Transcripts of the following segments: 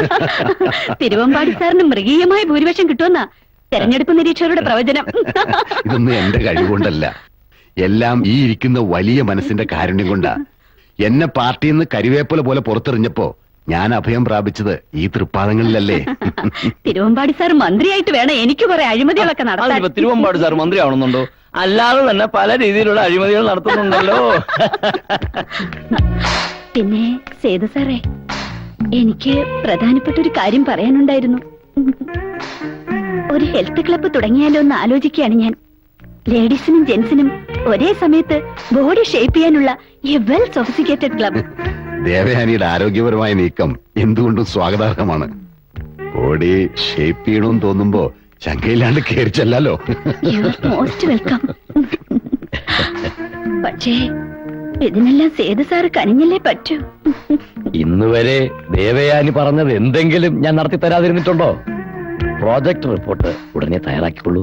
തിരുവമ്പാടി സാറിന് മൃഗീയമായ ഭൂരിപക്ഷം കിട്ടുമെന്നാ തെരഞ്ഞെടുപ്പ് നിരീക്ഷകരുടെ പ്രവചനം. ഇതൊന്നും എന്റെ കഴിവുകൊണ്ടല്ല. എല്ലാം ഈ ഇരിക്കുന്ന വലിയ മനസ്സിന്റെ കാരുണ്യം കൊണ്ടാ. എന്നെ പാർട്ടിയിൽ നിന്ന് കരിവേപ്പല പോലെ പുറത്തെറിഞ്ഞപ്പോ ഞാൻ അഭയം പ്രാപിച്ചത് ഈ തൃപ്പാദങ്ങളിലല്ലേ. തിരുവമ്പാടി സാർ മന്ത്രിയായിട്ട് വേണം. എനിക്ക് കുറെ അഴിമതികളൊക്കെ നടത്താൻ. തിരുവമ്പാടി തിരുവമ്പാട് സാർ മന്ത്രി ആവണമെന്നുണ്ടോ അല്ലാതെ തന്നെ പല രീതിയിലുള്ള അഴിമതികൾ നടത്തുന്നുണ്ടല്ലോ. പിന്നെ സേതു സാറേ എനിക്ക് പ്രധാനപ്പെട്ട ഒരു കാര്യം പറയാനുണ്ടായിരുന്നു. ഒരു ഹെൽത്ത് ക്ലബ്ബ് തുടങ്ങിയാലോ എന്ന് ആലോചിക്കുകയാണ് ഞാൻ. ലേഡീസിനും ജെന്റ്സിനും ഒരേ സമയത്ത് ബോഡി ഷേപ്പ് ചെയ്യാനുള്ള എ വെൽ സൊഫിസിക്കേറ്റഡ് ക്ലബ്ബ്. ദേവയാനിയുടെ ആരോഗ്യപരമായ നീക്കം എന്തുകൊണ്ടും സ്വാഗതാർഹമാണ്. ബോഡി ഷേപ്പ് ചെയ്യണമെന്ന് തോന്നുമ്പോ ചങ്കയില്ലാണ്ട് കേറിച്ചല്ലോ മോസ്റ്റ് വെൽക്കം. പക്ഷേ ഇതിനെല്ലാം സേതു സാറ് കനിഞ്ഞല്ലേ പറ്റൂ. ഇന്ന് വരെ ദേവയാനി പറഞ്ഞത് എന്തെങ്കിലും ഞാൻ നടത്തി തരാതിരുന്നിട്ടുണ്ടോ? പ്രോജക്ട് റിപ്പോർട്ട് ഉടനെ തയ്യാറാക്കിക്കൊള്ളൂ.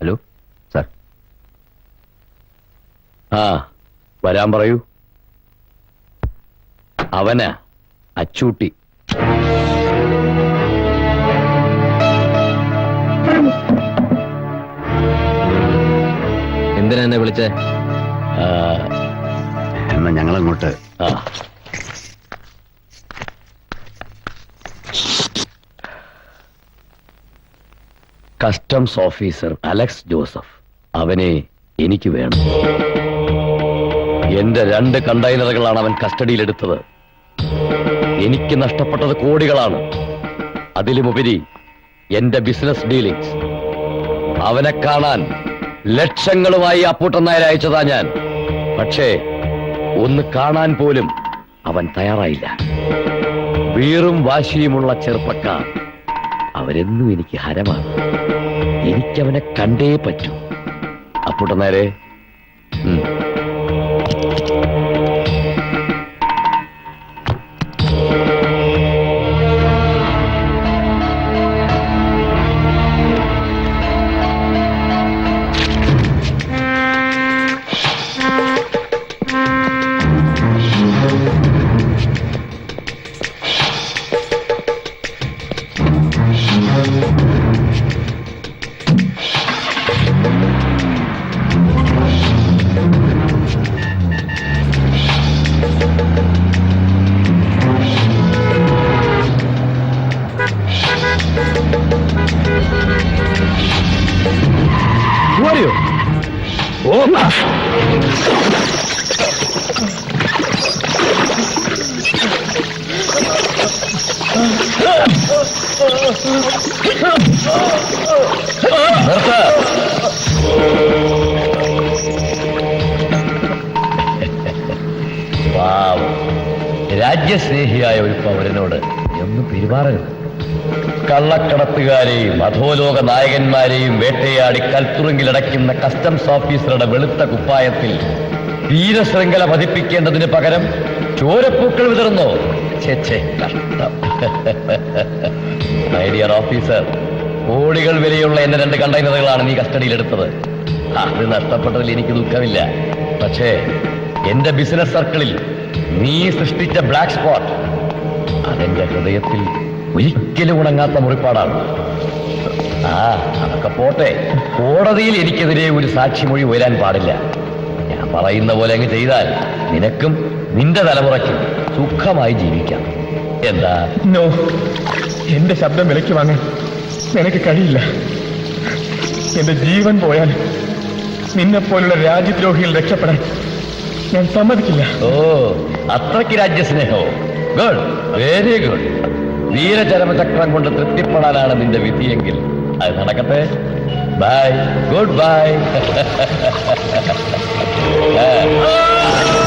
ഹലോ സാർ ആ വരാൻ പറയൂ. അവനാ അച്ചൂട്ടി. എന്തിനാ എന്നെ വിളിച്ചേ? എന്നാ ഞങ്ങളങ്ങോട്ട്. അങ്ങോട്ട് കസ്റ്റംസ് ഓഫീസർ അലക്സ് ജോസഫ് അവനെ എനിക്ക് വേണം. എന്റെ രണ്ട് കണ്ടെയ്നറുകളാണ് അവൻ കസ്റ്റഡിയിലെടുത്തത്. എനിക്ക് നഷ്ടപ്പെട്ടത് കോടികളാണ്. അതിലുമുപരി എന്റെ ബിസിനസ് ഡീലിംഗ്സ് അവനെ കാണാൻ ലക്ഷങ്ങളുമായി അപ്പൂട്ടൻ നായർ അയച്ചതാ ഞാൻ. പക്ഷേ ഒന്ന് കാണാൻ പോലും അവൻ തയ്യാറായില്ല. വീറും വാശിയുമുള്ള ചെറുപ്പക്കാർ അവരെന്നും എനിക്ക് ഹരമാണ്. എനിക്കവനെ കണ്ടേ പറ്റൂ. അപ്പൂട്ടൻ നേരെ രാജ്യസ്നേഹിയായ ഒരു പൗരനോട് എന്ന് പെരുമാറരുത് കള്ളക്കടത്തുകാരെയും അധോലോക നായകന്മാരെയും വേട്ടയാടി കൽത്തുറുങ്കിലടയ്ക്കുന്ന കസ്റ്റംസ് ഓഫീസറുടെ വെളുത്ത കുപ്പായത്തിൽ വീരശൃംഖല പതിപ്പിക്കേണ്ടതിന് പകരം ചോരപ്പൂക്കൾ കഷ്ടം മൈ ഡിയർ ഓഫീസർ കോടികൾ വിലയുള്ള എന്റെ രണ്ട് കണ്ടെയ്നറുകളാണ് നീ കസ്റ്റഡിയിലെടുത്തത്. അത് നഷ്ടപ്പെട്ടതിൽ എനിക്ക് ദുഃഖമില്ല. പക്ഷേ എന്റെ ബിസിനസ് സർക്കിളിൽ നീ സൃഷ്ടിച്ച ബ്ലാക്ക് സ്പോട്ട് അതെന്റെ ഹൃദയത്തിൽ ഒരിക്കലും ഉണങ്ങാത്ത മുറിപ്പാടാണ്. ആ അതൊക്കെ പോട്ടെ. കോടതിയിൽ എനിക്കെതിരെ ഒരു സാക്ഷിമൊഴി ഉയരാൻ പാടില്ല. ഞാൻ പറയുന്ന പോലെ അങ്ങ് ചെയ്താൽ നിനക്കും നിന്റെ തലമുറയ്ക്കും സുഖമായി ജീവിക്കാം. എന്താ? നോ എന്റെ ശബ്ദം വിലയ്ക്ക് വാങ്ങാൻ നിനക്ക് കഴിയില്ല. എന്റെ ജീവൻ പോയാൽ നിന്നെപ്പോലുള്ള രാജ്യദ്രോഹികൾ രക്ഷപ്പെടാൻ ഞാൻ സമ്മതിക്കില്ല. ഓ അത്രയ്ക്ക് രാജ്യസ്നേഹോ? Good very good. വീരചരമചക്രം കൊണ്ട് തൃപ്തിപ്പെടാനാണ് നിന്റെ വിധിയെങ്കിൽ അത് നടക്കട്ടെ. Bye good bye.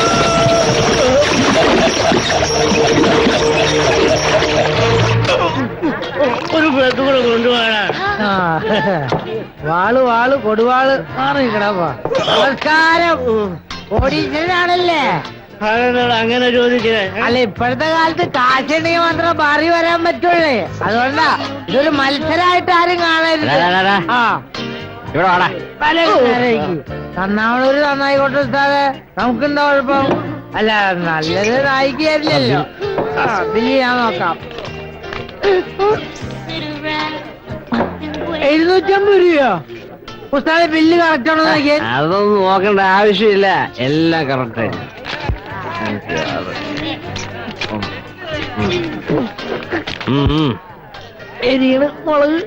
ഒരു ബ്ലഡ് കൂടെ കൊണ്ടുപോകാനാ വാൾ വാൾ കൊടുവാൾ. മാറിക്കണപ്പാ നമസ്കാരം. അതെന്താ അങ്ങനെ ചോദിച്ചത് അല്ല ഇപ്പോഴത്തെ കാലത്ത് കാശുണ്ടെങ്കിൽ മാത്രം മാറി വരാൻ പറ്റുള്ളേ. അതുകൊണ്ടാ ഇതൊരു മത്സരമായിട്ട് ആരും കാണരുത്. ആ. ഇവിടെ വാടാ. പല നന്നാവണൂര് നന്നായിക്കോട്ടെ ഉസ്താദെ. നമുക്കെന്താ കുഴപ്പം? അല്ല നല്ലത് നായിക്ക് തരില്ലല്ലോ ആ ഞാൻ നോക്കാം. എഴുന്നൂറ്റമ്പത് രൂപയോ? പുസ്തകം ബില്ല് കറക്റ്റ് ആണോ നോക്കിയാൽ അതൊന്നും നോക്കേണ്ട ആവശ്യമില്ല. എല്ലാം കറക്റ്റ് എരിയണ് മുളക്.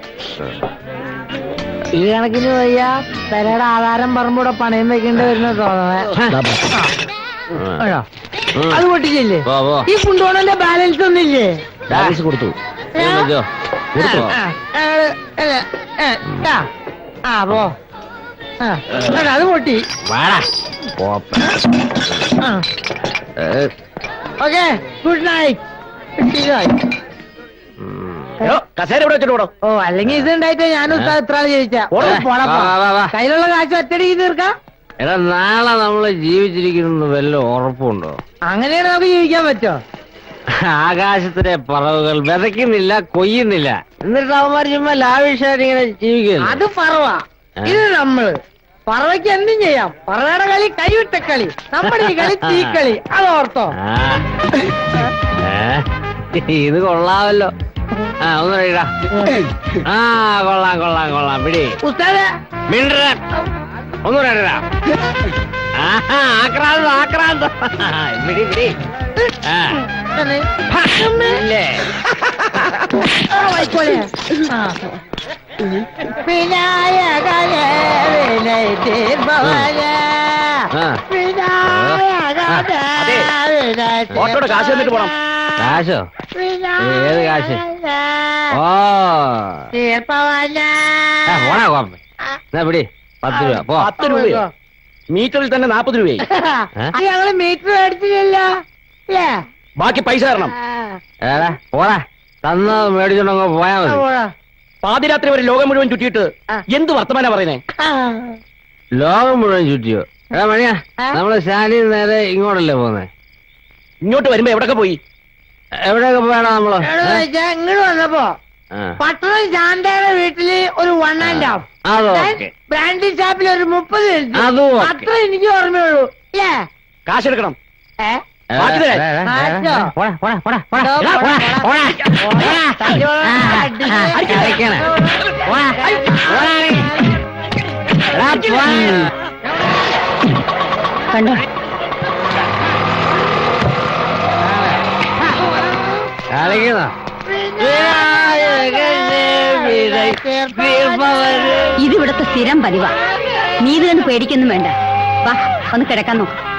ഈ കണക്കിന് വയ്യ പെരയുടെ ആധാരം പറമ്പൂടെ പണയം വെക്കേണ്ടി വരുന്ന തോന്നണേ? അത്. പൊട്ടിച്ചില്ലേ. ഈ കുണ്ടോണന്റെ ബാലൻസ് ഒന്നില്ലേ? ബാലൻസ് കൊടുത്തു. ആ, പോ. അത് പൊട്ടി. ഓക്കെ ഗുഡ് നൈറ്റ് കസേര ഇവിടെ വെച്ചിട്ട് ഓ അല്ലെങ്കിൽ ഇത് ഉണ്ടായിട്ട് ഞാനും ഇത്ര ആൾ ചോദിച്ചാ വാ, വാ, വാ. കയ്യിലുള്ള കാശ് ഒറ്റടിക്ക് തീർക്കാം. എടാ നാളെ നമ്മളെ ജീവിച്ചിരിക്കുന്നു വല്ല ഉറപ്പുണ്ടോ? അങ്ങനെയാണ് നമുക്ക് ജീവിക്കാൻ പറ്റോ? ആകാശത്തിലെ പറവുകൾ വിതയ്ക്കുന്നില്ല കൊയ്യുന്നില്ല. എന്നിട്ട് അവന്മാർ ചുമ്മാ ലാവിഷായിട്ട് ഇങ്ങനെ ജീവിക്കുന്നു. അത് പറവ. ഇത് നമ്മൾ. പറവയ്ക്ക് എന്തും ചെയ്യാം. പറവയുടെ കളി കൈവിട്ട കളി. നമ്മുടെ ഈ കളി തീക്കളി. അത് ഓർത്തോ ആ. ഏ? ഇത് കൊള്ളാമല്ലോ. ആ ഒന്ന് കഴിയടാ ആ കൊള്ളാം കൊള്ളാം കൊള്ളാം. പിടി. ഉസ്താദ്. മിണ്ടര ഒന്ന് ആഹാ ആക്രാന്തം ആക്രാന്തം. പിടി ആ. ഇല്ലേ? വിനായകനെ വിനയ തീർപ്പവനെ ആ. വിനായകനെ അതെ. വിനയ ഓട്ടോയുടെ കാശ് തന്നിട്ട് പോണം. കാശോ? ഏത് കാശ്? ഓ. തീർപ്പവനെ പോടാ കോപ്പ എന്നാ പിടി പത്ത് രൂപ. പോ. പത്ത് രൂപയോ? മീറ്ററിൽ തന്നെ നാപ്പത് രൂപയായി. അത് ഞങ്ങൾ മീറ്റർ അല്ലേ? ബാക്കി പൈസ തരണം. ഏടാ പോടാ. തന്ന മേടിച്ചോണ്ടങ്ങ് പോയാ മതി. പാതിരാത്രി വരെ ലോകം മുഴുവൻ ചുറ്റിയിട്ട്. എന്ത് വർത്തമാനാ പറയുന്നേ. ലോകം മുഴുവൻ ചുറ്റിയോ? എടാ മണിയാ നമ്മളെ ശാലി നേരെ ഇങ്ങോട്ടല്ലേ പോന്നെ? ഇങ്ങോട്ട് വരുമ്പോ എവിടൊക്കെ പോയി? എവിടെയൊക്കെ പോയാണോ നമ്മൾ? ഇങ്ങോട്ട് വന്നപ്പോ. പട്ടണം ശാന്തയുടെ വീട്ടിൽ ഒരു വൺ ആൻഡ് ഹാഫ് അത് ബ്രാൻഡി ഷാപ്പിൽ ഒരു മുപ്പത്. അത്ര എനിക്ക് ഓർമ്മയുള്ളൂ. അല്ലേ കാശ് എടുക്കണം ഏ? പോടാ. കണ്ടോ? കളിക്കണോ? ഇതിവിടുത്തെ സ്ഥിരം പതിവാ. നീ ഇത് കണ്ട് പേടിക്കൊന്നും വേണ്ട. വാ ഒന്ന് കിടക്കാൻ നോക്ക്.